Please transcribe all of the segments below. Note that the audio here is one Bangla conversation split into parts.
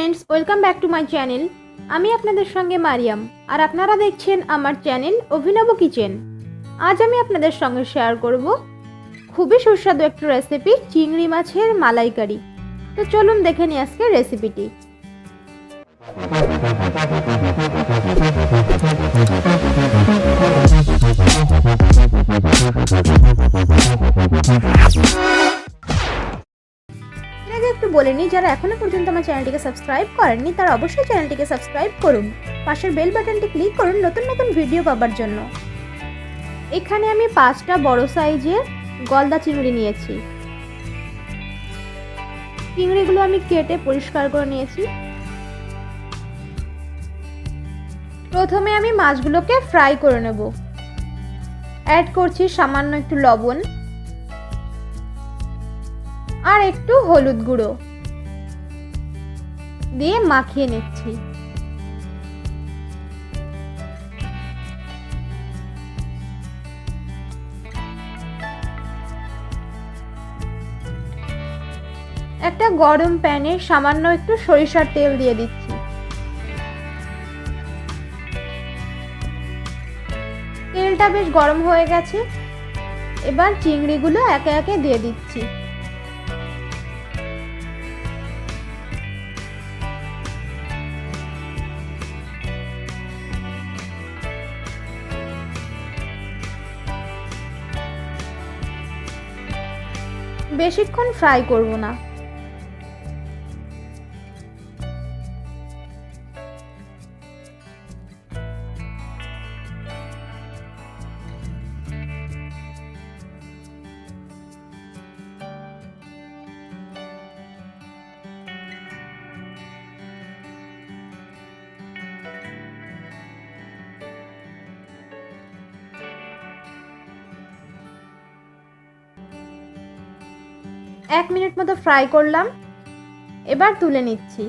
Friends welcome back to my channel আমি আপনাদের সঙ্গে মারিয়াম, আর আপনারা দেখছেন আমার চ্যানেল অভিনব কিচেন আজ আমি আপনাদের সঙ্গে শেয়ার করব খুবই সুস্বাদু একটা রেসিপি চিংড়ি মাছের মালাইকারি। তো চলুন দেখে নিই আজকে রেসিপিটি পর্যন্ত আমার চ্যানেলটিকে সাবস্ক্রাইব করেননি, তারা অবশ্যই চ্যানেলটিকে সাবস্ক্রাইব করুন। পাশের বেল বাটনটি ক্লিক করুন নতুন নতুন ভিডিও পাবার জন্য। এখানে আমি পাঁচটা বড় সাইজের গলদা চিংড়ি নিয়েছি। চিংড়িগুলো আমি কেটে পরিষ্কার করে নিয়েছি। প্রথমে আমি মাছগুলোকে ফ্রাই করে নেব। অ্যাড করছি সামান্য একটু লবণ আর একটু হলুদ গুঁড়ো। দিয়ে মাখিয়ে নিচ্ছি। একটা গরম প্যানে সামান্য একটু সরিষার তেল দিয়ে দিচ্ছি। তেলটা বেশ গরম হয়ে গেছে। এবার চিংড়িগুলো একে একে দিয়ে দিচ্ছি। বেশিক্ষণ ফ্রাই করব না। এক মিনিট মতো ফ্রাই করলাম। এবার তুলে নিচ্ছি।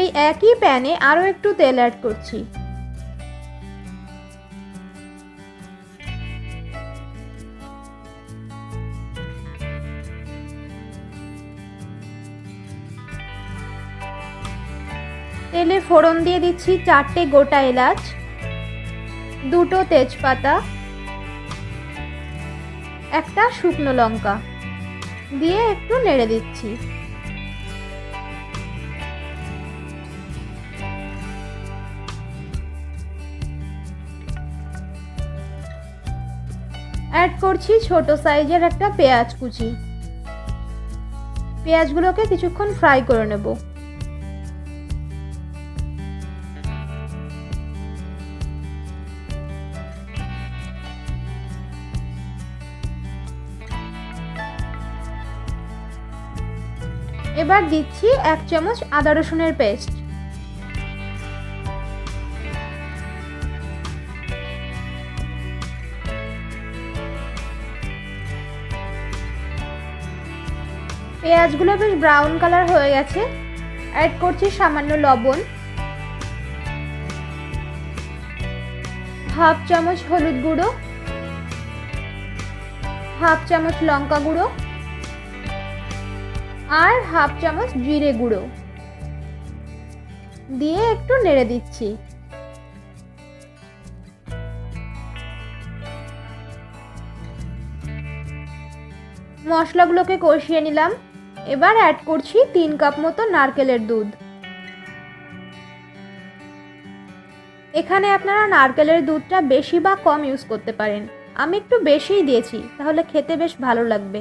এই একই প্যানে আরও একটু তেল অ্যাড করছি। তেলে ফোড়ন দিয়ে দিচ্ছি চারটে গোটা এলাচ, দুটো তেজপাতা, একটা শুকনো লঙ্কা দিয়ে একটু নেড়ে দিচ্ছি। অ্যাড করছি ছোট সাইজের একটা পেঁয়াজ কুচি। পেঁয়াজগুলোকে কিছুক্ষণ ফ্রাই করে নেব। এবার দিচ্ছি এক চামচ আদা রসুনের পেস্ট। পেঁয়াজগুলো বেশ ব্রাউন কালার হয়ে গেছে। অ্যাড করছি সামান্য লবণ। হাফ চামচ হলুদ গুঁড়ো। হাফ চামচ লঙ্কা গুঁড়ো। আর হাফ চামচ জিরে গুঁড়ো। দিয়ে একটু নেড়ে দিচ্ছি। মশলাগুলোকে কষিয়ে নিলাম। এবার অ্যাড করছি তিন কাপ মতো নারকেলের দুধ। এখানে আপনারা নারকেলের দুধটা বেশি বা কম ইউজ করতে পারেন। আমি একটু বেশিই দিয়েছি, তাহলে খেতে বেশ ভালো লাগবে।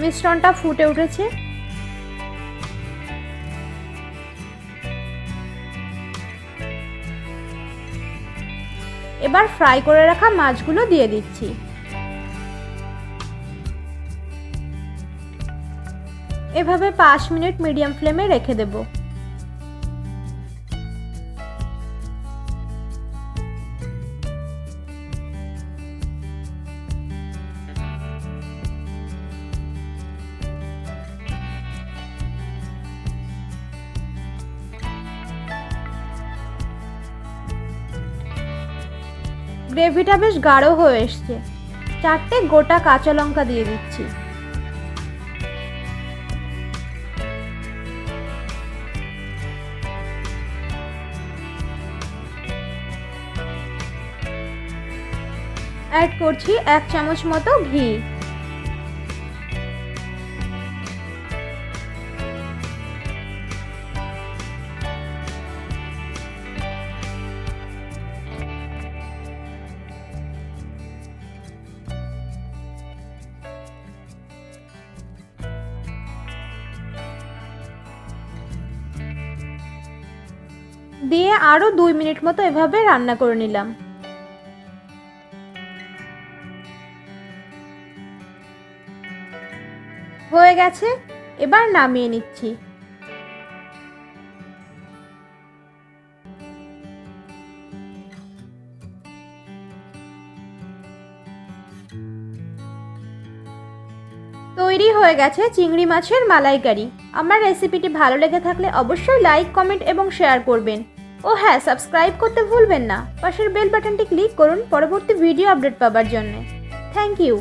মিশ্রণটা ফুটে উঠেছে। এবার ফ্রাই করে রাখা মাছগুলো দিয়ে দিচ্ছি। এভাবে পাঁচ মিনিট মিডিয়াম ফ্লেমে রেখে দেব। গ্রেভিটা বেশ গাঢ় হয়ে এসছে। চারটে গোটা কাঁচা লঙ্কা দিয়ে দিচ্ছি। অ্যাড করছি এক চামচ মতো ঘি। দিয়ে আরও দুই মিনিট মতো এভাবে রান্না করে নিলাম। হয়ে গেছে এবার নামিয়ে নিচ্ছি। তৈরি হয়ে গেছে চিংড়ি মাছের মালাইকারি। আমার রেসিপিটি ভালো লেগে থাকলে অবশ্যই লাইক, কমেন্ট এবং শেয়ার করবেন। ও হ্যাঁ সাবস্ক্রাইব করতে ভুলবেন না। পাশের বেল বাটনটি ক্লিক করুন পরবর্তী ভিডিও আপডেট পাবার জন্য। Thank you.